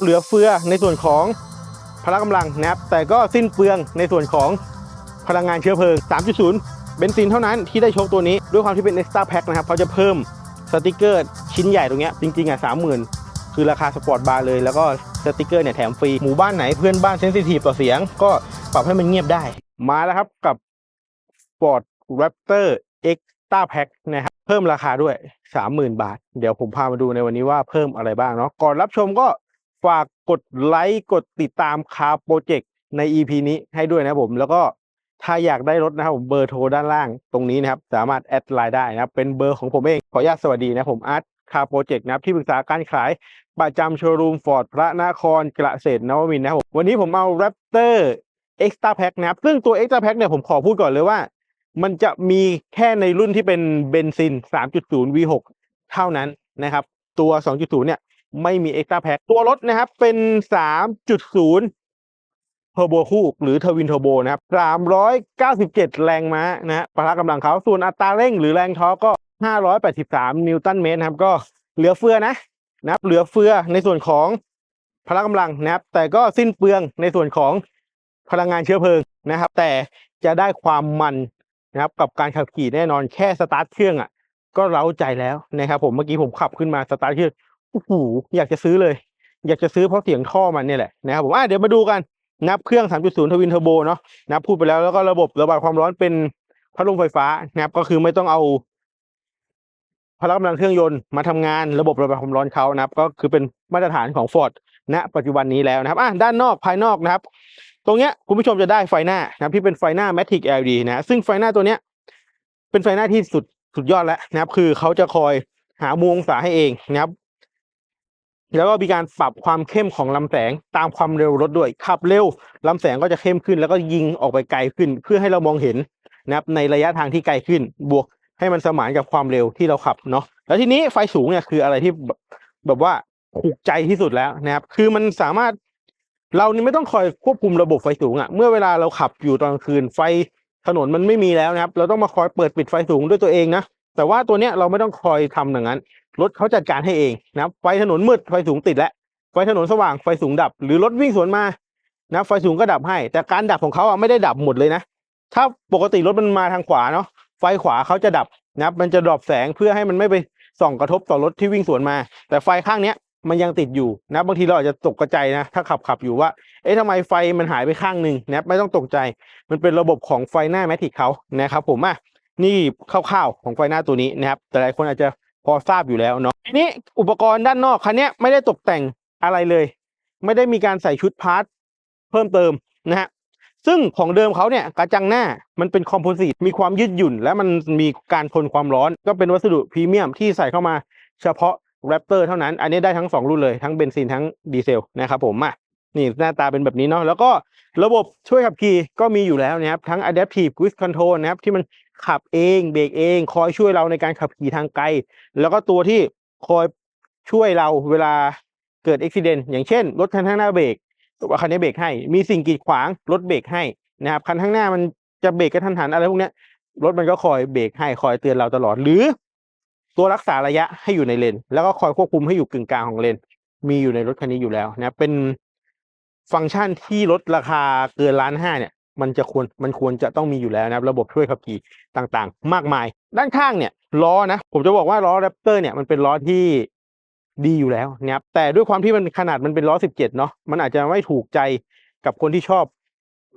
เหลือเฟือในส่วนของพละกำลังนะครับ แต่ก็สิ้นเปลืองในส่วนของพลังงานเชื้อเพลิง 3.0 เบนซินเท่านั้นที่ได้โชคตัวนี้ ด้วยความที่เป็น Extra Pack นะครับเขาจะเพิ่มสติกเกอร์ชิ้นใหญ่ตรงเนี้ยจริงๆอะ30,000คือราคาสปอร์ตบาร์เลย แล้วก็สติกเกอร์เนี่ยแถมฟรี หมู่บ้านไหนเพื่อนบ้านเซนซิทีฟต่อเสียง ก็ปรับให้มันเงียบได้ มาแล้วครับกับ Ford Raptor Extra Pack นะครับเพิ่มราคาด้วย 30,000 บาท เดี๋ยวผมพามาดูในวันนี้ว่าเพิ่มอะไรบ้างเนาะก่อนรับชมก็ ฝากกดไลค์กดติดตามคาโปรเจกต์ใน EP นี้ให้ด้วยนะครับผม แล้วก็ถ้าอยากได้รถนะครับผมเบอร์โทรด้านล่างตรงนี้นะครับ สามารถแอดไลน์ได้นะครับ เป็นเบอร์ของผมเอง ขออนุญาตสวัสดีนะผมอาร์ตคาโปรเจกต์นะครับที่ปรึกษาการขายประจำโชว์รูมฟอร์ดพระนครเกษตรนวมินนะครับผมวันนี้ผมเอา Raptor Extra Pack นะครับ ซึ่งตัว Extra Pack เนี่ยผมขอพูดก่อนเลยว่า มันจะมีแค่ในรุ่นที่เป็นเบนซิน 3.0 V6 เท่านั้นนะครับ ตัว 2.0 เนี่ย ไม่มี Extra Pack ตัวรถนะครับ เป็น3.0เทอร์โบคู่หรือทวินเทอร์โบนะครับ397แรงม้านะฮะพละกำลังเขาส่วนอัตราเร่งหรือแรงทอร์กก็583นิวตันเมตรครับ ก็เหลือเฟือนะนะครับเหลือเฟือในส่วนของพละกำลังนะครับ แต่ก็สิ้นเปลืองในส่วนของพลังงานเชื้อเพลิงนะครับ แต่จะได้ความมันนะครับกับการขับขี่แน่นอนแค่สตาร์ทเครื่องอะก็เร้าใจแล้วนะครับผมเมื่อกี้ผมขับขึ้นมาสตาร์ทเครื่อง โอ้โหอยากจะซื้อเลย อยากจะซื้อเพราะเสียงท่อมันเนี่ยแหละนะครับผมอะเดี๋ยวมาดูกันนับเครื่อง 3.0 ทวินเทอร์โบเนาะนับพูดไปแล้วแล้วก็ระบบระบายความร้อนเป็นพัดลมไฟฟ้านะครับก็คือไม่ต้องเอาพลังกำลังเครื่องยนต์มาทำงานระบบระบายความร้อนเขานะครับ ก็คือเป็นมาตรฐานของ Ford ณ ปัจจุบันนี้แล้วนะครับอะด้านนอกภายนอกนะครับ ตรงเนี้ยคุณผู้ชมจะได้ไฟหน้านะครับที่เป็นไฟหน้า Matic LED นะซึ่งไฟหน้าตัวเนี้ยเป็นไฟหน้าที่สุดสุดยอดแล้วนะครับ คือเขาจะคอยหามุมองศาให้เองนะครับ แล้วก็มีการปรับความเข้มของลำแสงตามความเร็วรถด้วยขับเร็วลำแสงก็จะเข้มขึ้น แล้วก็ยิงออกไปไกลขึ้น เพื่อให้เรามองเห็นนะครับในระยะทางที่ไกลขึ้น บวกให้มันสมานกับความเร็วที่เราขับเนาะแล้วทีนี้ไฟสูงเนี่ยคืออะไรที่แบบว่าถูกใจที่สุดแล้วนะครับ คือมันสามารถเรานี่ไม่ต้องคอยควบคุมระบบไฟสูงอะ่ะ เมื่อเวลาเราขับอยู่ตอนคืนไฟถนนมันไม่มีแล้วนะครับ เราต้องมาคอยเปิดปิดไฟสูงด้วยตัวเองนะแต่ว่าตัวเนี้ยเราไม่ต้องคอยทำอย่างนั้น รถเขาจัดการให้เองนะไฟถนนมืดไฟสูงติดแล้วไฟถนนสว่างไฟสูงดับ หรือรถวิ่งสวนมานะไฟสูงก็ดับให้ แต่การดับของเขาอะไม่ได้ดับหมดเลยนะ ถ้าปกติรถมันมาทางขวาเนาะไฟขวาเขาจะดับนะมันจะดรอปแสงเพื่อให้มันไม่ไปส่องกระทบต่อรถที่วิ่งสวนมา แต่ไฟข้างเนี้ยมันยังติดอยู่นะบางทีเราอาจจะตกกระใจนะ ถ้าขับขับอยู่ว่า เอ๊ะทำไมไฟมันหายไปข้างหนึ่งนะไม่ต้องตกใจ มันเป็นระบบของไฟหน้าแมทริกเขานะครับผมอะนี่คร่าวๆของไฟหน้าตัวนี้นะครับ แต่หลายคนอาจจะ พอทราบอยู่แล้วเนาะทีนี้อุปกรณ์ด้านนอกคันเนี้ยไม่ได้ตกแต่งอะไรเลย ไม่ได้มีการใส่ชุดพาร์ทเพิ่มเติมนะฮะซึ่งของเดิมเขาเนี่ยกระจังหน้ามันเป็นคอมโพสิตมีความยืดหยุ่น และมันมีการทนความร้อน ก็เป็นวัสดุพรีเมียมที่ใส่เข้ามาเฉพาะ Raptor เท่านั้น อันนี้ได้ทั้งสองรุ่นเลยทั้งเบนซินทั้งดีเซลนะครับผมอะนี่หน้าตาเป็นแบบนี้เนาะแล้วก็ระบบช่วยขับขี่ก็มีอยู่แล้วนะครับทั้ง Adaptive Cruise Control นะครับที่มัน ขับเองเบรกเอง คอยช่วยเราในการขับขี่ทางไกล แล้วก็ตัวที่คอยช่วยเราเวลาเกิดอุบิเหตุอย่างเช่น รถคันข้างหน้าเบรกตัวคันนี้เบรกให้ มีสิ่งกีดขวางรถเบรกให้นะครับคันข้างหน้ามันจะเบรกกระทันหันอะไรพวกนี้รถมันก็คอยเบรกให้คอยเตือนเราตลอดหรือ ตัวรักษาระยะให้อยู่ในเลน แล้วก็คอยควบคุมให้อยู่กึ่งกลางของเลน มีอยู่ในรถคันนี้อยู่แล้วนะเป็นฟังก์ชันที่ลดราคาเกินล้านห้าเนี่ย มันจะควรมันควรจะต้องมีอยู่แล้วนะครับระบบช่วยขับขี่ต่างๆ มากมาย ด้านข้างเนี่ยล้อนะ ผมจะบอกว่าล้อแรปเตอร์เนี่ยมันเป็นล้อที่ดีอยู่แล้วนะครับแต่ด้วยความที่มันขนาดมันเป็นล้อ 17 เนาะมันอาจจะไม่ถูกใจกับคนที่ชอบ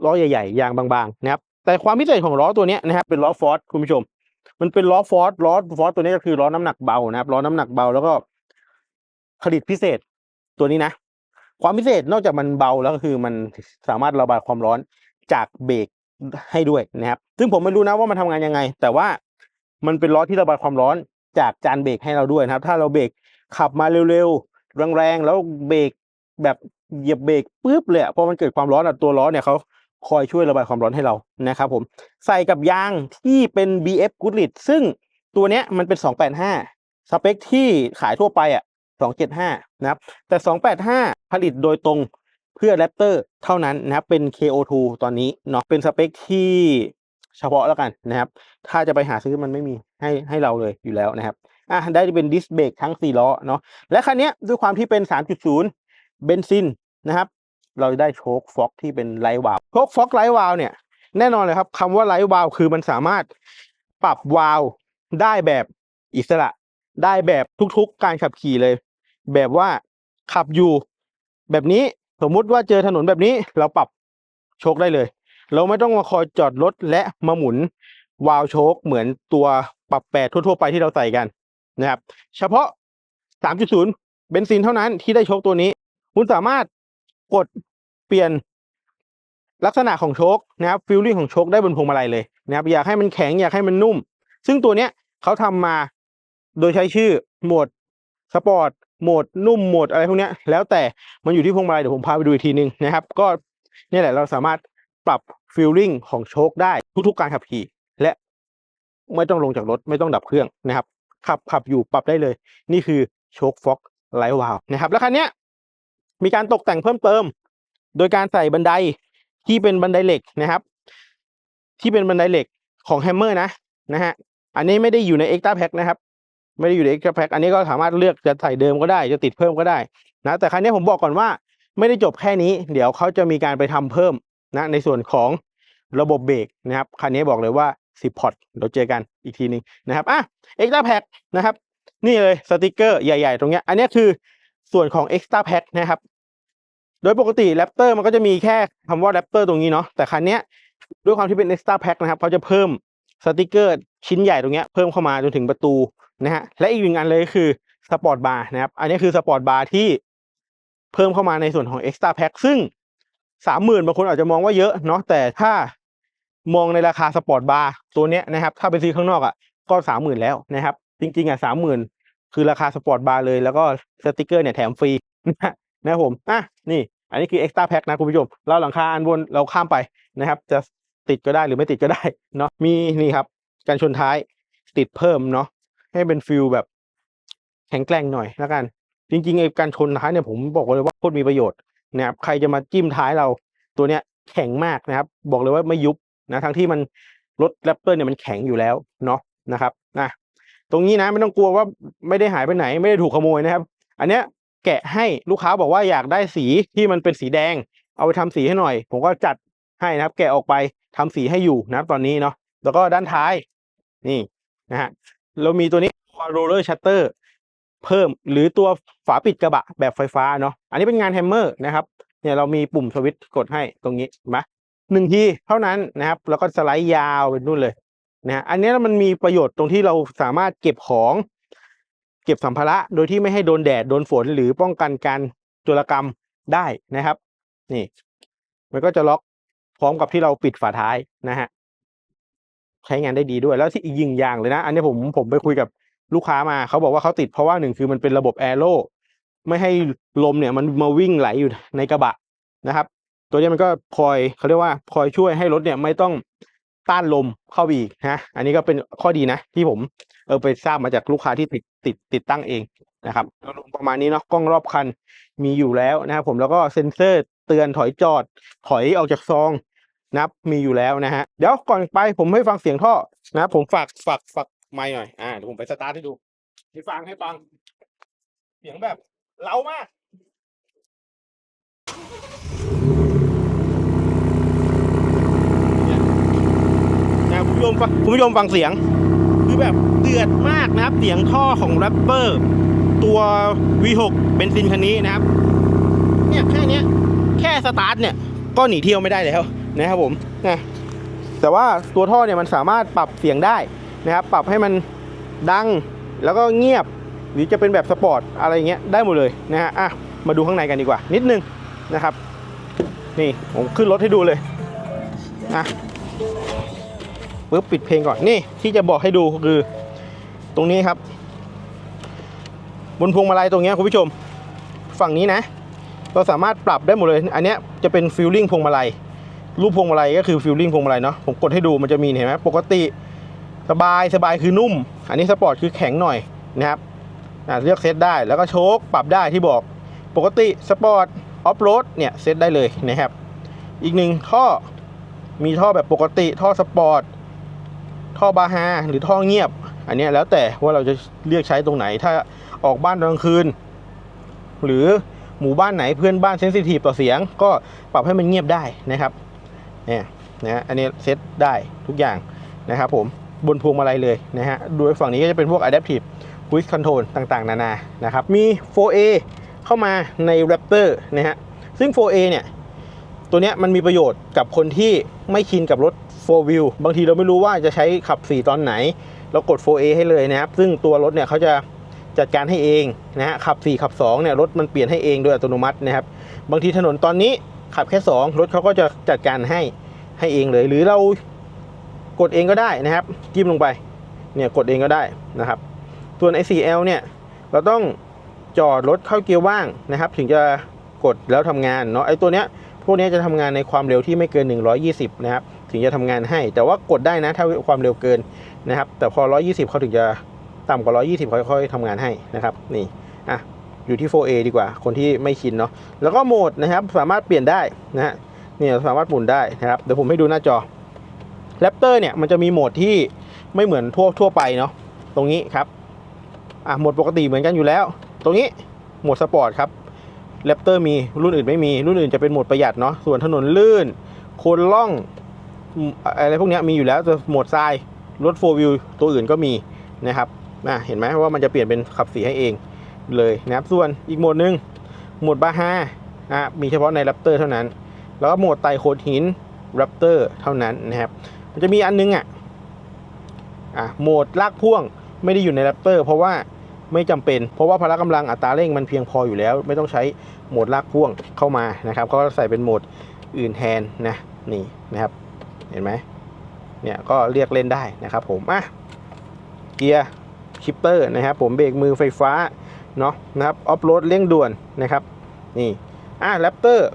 ล้อใหญ่ๆยางบางๆนะครับแต่ความพิเศษของล้อตัวนี้นะครับเป็นล้อฟอร์ดคุณผู้ชม มันเป็นล้อฟอร์ดล้อฟอร์ดตัวนี้ก็คือล้อน้ำหนักเบานะครับล้อน้ำหนักเบาแล้วก็ผลิตพิเศษตัวนี้นะ ความพิเศษนอกจากมันเบาแล้วก็คือมันสามารถระบายความร้อน จากเบรกให้ด้วยนะครับ ซึ่งผมไม่รู้นะว่ามันทำงานยังไง แต่ว่ามันเป็นล้อที่ระบายความร้อนจากจานเบรกให้เราด้วยนะครับ ถ้าเราเบรกขับมาเร็วๆแรงๆแล้วเบรกแบบเหยียบเบรกปุ๊บเลยพอมันเกิดความร้อนอะตัวล้อเนี่ยเขาคอยช่วยระบายความร้อนให้เรานะครับผมใส่กับยางที่เป็น BF Goodrich ซึ่งตัวเนี้ยมันเป็น 285 สเปคที่ขายทั่วไปอะ275 นะครับ แต่ 285 ผลิตโดยตรง เพื่อ Raptor เท่านั้นนะครับเป็น KO2 ตอนนี้เนาะเป็นสเปคที่เฉพาะแล้วกันนะครับ ถ้าจะไปหาซื้อมันไม่มีให้ให้เราเลยอยู่แล้วนะครับอะได้เป็นดิสเบรกทั้ง 4 ล้อเนาะและคันนี้ด้วยความที่เป็น 3.0 เบนซินนะครับ เราจะได้โชคฟ็อกที่เป็นไลท์วาล์วโชคฟ็อกไลท์วาล์วเนี่ยแน่นอนเลยครับคำว่าไลท์วาล์วคือมันสามารถปรับวาล์วได้แบบอิสระ ได้แบบทุกๆ การขับขี่เลย แบบว่าขับอยู่แบบนี้ สมมุติว่าเจอถนนแบบนี้เราปรับโชคได้เลย เราไม่ต้องมาคอยจอดรถและมาหมุนวาล์วโชคเหมือนตัวปรับแปดทั่วๆไปที่เราใส่กันนะครับ เฉพาะ 3.0 เบนซินเท่านั้นที่ได้โชคตัวนี้ คุณสามารถกดเปลี่ยนลักษณะของโชคนะครับฟิลลิ่งของโชคได้บนพวงมาลัยเลยนะครับอยากให้มันแข็งอยากให้มันนุ่ม ซึ่งตัวเนี้ยเขาทำมาโดยใช้ชื่อโหมดสปอร์ต โหมดนุ่มโหมดอะไรพวกเนี้ยแล้วแต่มันอยู่ที่พวงมาลัยเดี๋ยวผมพาไปดูอีกทีนึงนะครับ ก็นี่แหละเราสามารถปรับฟิลลิ่งของโชคได้ทุกๆการขับขี่ และไม่ต้องลงจากรถไม่ต้องดับเครื่องนะครับ ขับขับอยู่ปรับได้เลย นี่คือโชคฟ็อกไลท์วาลนะครับ แล้วคันเนี้ยมีการตกแต่งเพิ่มเติม โดยการใส่บันไดที่เป็นบันไดเหล็กนะครับ ที่เป็นบันไดเหล็กของแฮมเมอร์นะนะฮะอันนี้ไม่ได้อยู่ในเอ็กซ์ต้าแพ็นะครับ ไม่ได้อยู่ในเอ็กซ์ต p ้าแพ็อันนี้ก็สามารถเลือกจะใส่เดิมก็ได้จะติดเพิ่มก็ได้นะแต่ครั้นี้ผมบอกก่อนว่าไม่ได้จบแค่นี้ เดี๋ยวเขาจะมีการไปทำเพิ่มนะในส่วนของระบบเบรกนะครับคันนี้บอกเลยว่า 10พอร์ตเราเจอกันอีกทีหนึงนะครับอะเอ็กซ์ต p ้าแพ็นะครับ นี่เลยสติกเกอร์ใหญ่ ๆ ตรงเนี้ยอันนี้คือส่วนของ Extra Pack นะครับ โดยปกติ Raptor มันก็จะมีแค่คำว่า Raptor ตรงนี้เนาะแต่คันนี้ด้วยความที่เป็น Extra Pack นะครับเขาจะเพิ่มสติกเกอร์ชิ้นใหญ่ตรงเนี้ยเพิ่มเข้ามาจนถึงประตู นะฮะและอีกหนึ่งอันเลยคือสปอร์ตบาร์นะครับ อันนี้คือสปอร์ตบาร์ที่เพิ่มเข้ามาในส่วนของ Extra Pack ซึ่งสามหมื่นบางคนอาจจะมองว่าเยอะเนาะแต่ถ้ามองในราคาสปอร์ตบาร์ตัวเนี้ยนะครับ ถ้าไปซื้อข้างนอกอะก็สามหมื่นแล้วนะครับ จริง ๆ อะสามหมื่นคือราคาสปอร์ตบาร์เลย แล้วก็สติกเกอร์เนี่ยแถมฟรีนะนะครับผมอะนี่ อันนี้คือ extra pack นะคุณผู้ชมเราหลังคาอันบนเราข้ามไปนะครับ จะติดก็ได้หรือไม่ติดก็ได้เนาะมีนี่ครับการชนท้ายติดเพิ่มเนาะ ให้เป็นฟิลแบบแข็งแกร่งหน่อยแล้วกัน จริงๆไอ้การชนท้ายเนี่ยผมบอกเลยว่าโคตรมีประโยชน์นะครับใครจะมาจิ้มท้ายเราตัวเนี้ยแข็งมากนะครับ บอกเลยว่าไม่ยุบนะทั้งที่มันรถแรปเตอร์เนี่ยมันแข็งอยู่แล้วเนาะนะครับนะตรงนี้นะไม่ต้องกลัวว่าไม่ได้หายไปไหน ไม่ได้ถูกขโมยนะครับ อันเนี้ยแกะให้ลูกค้าบอกว่าอยากได้สีที่มันเป็นสีแดง เอาไปทำสีให้หน่อย ผมก็จัดให้นะครับ แกะออกไปทำสีให้อยู่นะครับตอนนี้เนาะแล้วก็ด้านท้ายนี่นะฮะ เรามีตัวนี้ roller shutter เพิ่มหรือตัวฝาปิดกระบะแบบไฟฟ้าเนาะอันนี้เป็นงานแฮมเมอร์นะครับเนี่ยเรามีปุ่มสวิตช์กดให้ตรงนี้เห็นไหนึ่งทีเท่านั้นนะครับ แล้วก็สไลด์ยาวไปนู่นเลยนะฮะอันนี้มันมีประโยชน์ตรงที่เราสามารถเก็บของ เก็บสัมภาระโดยที่ไม่ให้โดนแดดโดนฝนหรือป้องกันการโจรกรรมได้นะครับ นี่ มันก็จะล็อกพร้อมกับที่เราปิดฝาท้ายนะฮะ ใช้งานได้ดีด้วย แล้วที่อีกยิงอย่างเลยนะ อันนี้ผมผมไปคุยกับลูกค้ามาเขาบอกว่าเขาติดเพราะว่าหนึ่งคือมันเป็นระบบแอโร่ไม่ให้ลมเนี่ยมันมาวิ่งไหลอยู่ในกระบะนะครับ ตัวนี้มันก็คอยเขาเรียกว่าคอยช่วยให้รถเนี่ยไม่ต้องต้านลมเข้าไปอีกนะอันนี้ก็เป็นข้อดีนะที่ผมเออไปทราบมาจากลูกค้าที่ติดติดติดตั้งเองนะครับลงประมาณนี้เนาะกล้องรอบคันมีอยู่แล้วนะครับผมแล้วก็เซ็นเซอร์เตือนถอยจอด ถอยออกจากซอง นะครับมีอยู่แล้วนะฮะเดี๋ยวก่อนไปผมให้ฟังเสียงท่อนะครับผมฝากฝากฝากไมค์หน่อยอ่าเดี๋ยวผมไปสตาร์ทให้ดูให้ฟังให้ฟัง เสียงแบบเล้ามากนะคุณผู้ชมฟังคุณผู้ชมฟังเสียง คือแบบเดือดมากนะครับ เสียงท่อของแรปเปอร์ ตัว V6 เบนซินคันนี้นะครับ เนี่ยแค่เนี้ยแค่สตาร์ทเนี่ย ก็หนีเที่ยวไม่ได้แล้ว นะครับผมนะแต่ว่าตัวท่อเนี่ยมันสามารถปรับเสียงได้นะครับ ปรับให้มันดังแล้วก็เงียบ หรือจะเป็นแบบสปอร์ตอะไรเงี้ยได้หมดเลยนะฮะอะมาดูข้างในกันดีกว่า นิดนึงนะครับ นี่ผมขึ้นรถให้ดูเลยอะปุ๊บปิดเพลงก่อนนี่ที่จะบอกให้ดูคือตรงนี้ครับ บนพวงมาลัยตรงเนี้ยคุณผู้ชม ฝั่งนี้นะ เราสามารถปรับได้หมดเลย อันเนี้ยจะเป็นฟิลลิ่งพวงมาลัย รูปพวงมาลัยก็คือฟิลลิ่งพวงมาลัยเนาะผมกดให้ดูมันจะมีเห็นไหมปกติสบายสบายคือนุ่ม อันนี้สปอร์ตคือแข็งหน่อยนะครับเลือกเซตได้แล้วก็โชคปรับได้ที่บอก ปกติสปอร์ตออฟโรดเนี่ยเซตได้เลยนะครับ อีกหนึ่งท่อมีท่อแบบปกติท่อสปอร์ตท่อบาฮาหรือท่อเงียบ อันนี้แล้วแต่ว่าเราจะเลือกใช้ตรงไหน ถ้าออกบ้านตอนกลางคืน หรือหมู่บ้านไหนเพื่อนบ้านเซนซิทีฟต่อเสียง ก็ปรับให้มันเงียบได้นะครับ เนี่ยนะอันนี้เซตได้ทุกอย่างนะครับผมบนพวงมาลัยเลยนะฮะโดยฝั่งนี้ก็จะเป็นพวก Adaptive Cruise Control ต่างๆ นานานะครับมี 4A เข้ามาใน Raptor นะฮะซึ่ง 4A เนี่ย ตัวเนี้ยมันมีประโยชน์กับคนที่ไม่ชินกับรถ 4 wheel บางทีเราไม่รู้ว่าจะใช้ขับ 4 ตอนไหน เรากด 4A ให้เลยนะครับ ซึ่งตัวรถเนี่ยเขาจะจัดการให้เองนะฮะขับ 4 ขับ2เนี่ยรถมันเปลี่ยนให้เองโดยอัตโนมัตินะครับ บางทีถนนตอนนี้ ขับแค่ 2 รถเขาก็จะจัดการให้ให้เองเลย หรือเรากดเองก็ได้นะครับจิ้มลงไปเนี่ยกดเองก็ได้นะครับ ส่วน i4L เนี่ยเราต้องจอดรถเข้าเกียร์ว่างนะครับ ถึงจะกดแล้วทำงานเนาะไอ้ตัวเนี้ยพวกนี้จะทำงานในความเร็วที่ไม่เกิน 120 นะครับ ถึงจะทำงานให้ แต่ว่ากดได้นะถ้าความเร็วเกินนะครับ แต่พอ 120 เขาถึงจะต่ำกว่า 120เขาค่อยๆทำงานให้นะครับ นี่ อะ อยู่ที่ 4A ดีกว่า คนที่ไม่ชินเนาะ แล้วก็โหมดนะครับ สามารถเปลี่ยนได้นะฮะ เนี่ยสามารถหมุนได้นะครับ เดี๋ยวผมให้ดูหน้าจอ Raptor เนี่ยมันจะมีโหมดที่ไม่เหมือนทั่วทั่วไปเนาะ ตรงนี้ครับ อะโหมดปกติเหมือนกันอยู่แล้ว ตรงนี้โหมดสปอร์ตครับแรปเตอร์มีรุ่นอื่นไม่มี รุ่นอื่นจะเป็นโหมดประหยัดเนาะ ส่วนถนนลื่น โคนล่องอะไรพวกนี้มีอยู่แล้วแต่โหมดทราย รถโฟวิวตัวอื่นก็มีนะครับนะเห็นไหมว่ามันจะเปลี่ยนเป็นขับสีให้เอง เลยนะครับส่วนอีกโหมดหนึ่งโหมดบาฮาอะมีเฉพาะในแรปเตอร์เท่านั้น แล้วก็โหมดไตโคดหินแรปเตอร์เท่านั้นนะครับ มันจะมีอันนึงอะอะโหมดลากพ่วงไม่ได้อยู่ในแรปเตอร์เพราะว่าไม่จำเป็น เพราะว่าพละกำลังอัตราเร่งมันเพียงพออยู่แล้ว ไม่ต้องใช้โหมดลากพ่วงเข้ามานะครับเขาก็ใส่เป็นโหมดอื่นแทนนะนี่นะครับ เห็นไหมเนี่ยก็เรียกเล่นได้นะครับผมอะเกียร์ชิปเตอร์นะครับผมเบรกมือไฟฟ้า เนาะนะครับออฟโรดเร่งด่วนนะครับนี่อะแรปเตอร์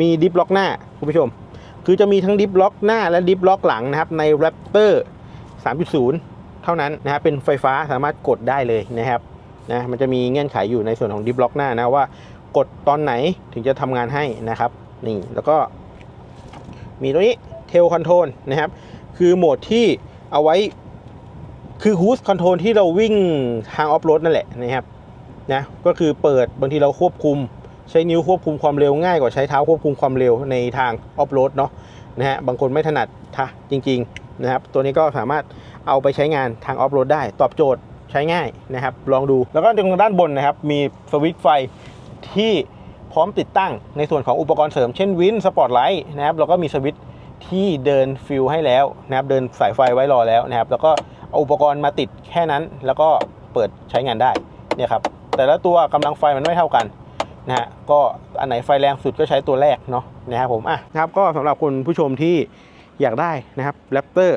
มีดิฟล็อกหน้าคุณผู้ชม คือจะมีทั้งดิฟล็อกหน้าและดิฟล็อกหลังนะครับใน Raptor 3.0 เท่านั้นนะครับเป็นไฟฟ้าสามารถกดได้เลยนะครับนะมันจะมีเงื่อนไขอยู่ในส่วนของดิฟล็อกหน้านะว่ากดตอนไหนถึงจะทำงานให้นะครับนี่แล้วก็ มีตัวนี้เทลคอนโทรลนะครับ คือโหมดที่เอาไว้คือฮูสคอนโทรลที่เราวิ่งทางออฟโรดนั่นแหละนะครับ นะก็คือเปิดบางทีเราควบคุม ใช้นิ้วควบคุมความเร็วง่ายกว่าใช้เท้าควบคุมความเร็วในทางออฟโรดเนาะนะฮะบางคนไม่ถนัดท่าจริงๆนะครับตัวนี้ก็สามารถเอาไปใช้งานทางออฟโรดได้ตอบโจทย์ใช้ง่ายนะครับ ลองดูแล้วก็ตรงด้านบนนะครับ มีสวิตช์ไฟที่พร้อมติดตั้งในส่วนของอุปกรณ์เสริมเช่นวินสปอตไลท์นะครับแล้วก็มีสวิตช์ที่เดินฟิลให้แล้วนะครับเดินสายไฟไว้รอแล้วนะครับ แล้วก็เอาอุปกรณ์มาติดแค่นั้น แล้วก็เปิดใช้งานได้เนี่ยครับ แต่ละตัวกำลังไฟมันไม่เท่ากันนะฮะก็อันไหนไฟแรงสุดก็ใช้ตัวแรกเนาะนะครับผมอะนะครับก็สำหรับคุณผู้ชมที่อยากได้นะครับ Raptor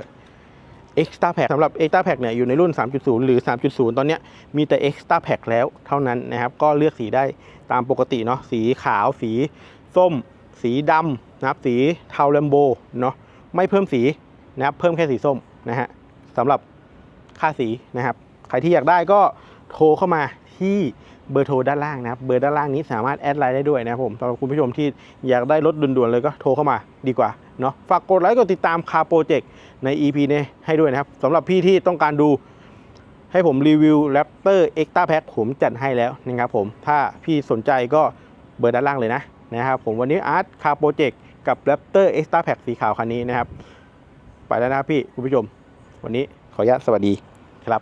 Extra Pack สำหรับ Extra Pack เนี่ยอยู่ในรุ่น 3.0 หรือ 3.0 ตอนนี้มีแต่ Extra Pack แล้วเท่านั้นนะครับ ก็เลือกสีได้ตามปกติเนาะสีขาว สีส้ม สีดำนะครับสีเทาแลมโบเนาะไม่เพิ่มสีนะครับเพิ่มแค่สีส้มนะฮะสำหรับค่าสีนะครับ ใครที่อยากได้ก็โทรเข้ามา ที่เบอร์โทรด้านล่างนะครับ เบอร์ด้านล่างนี้สามารถแอดไลน์ได้ด้วยนะครับผมสำหรับคุณผู้ชมที่อยากได้รถด่วนๆเลยก็โทรเข้ามาดีกว่าเนาะฝากกดไลค์กดติดตามคาโปรเจกต์ใน EP นี้ให้ด้วยนะครับสำหรับพี่ที่ต้องการดูให้ผมรีวิว Raptor Extra Pack ผมจัดให้แล้วนะครับผมถ้าพี่สนใจก็เบอร์ด้านล่างเลยนะนะครับผมวันนี้อาร์ตคาโปรเจกต์กับ Raptor Extra Pack สีขาวคันนี้นะครับ ไปแล้วนะพี่คุณผู้ชม วันนี้ขออนุญาตสวัสดี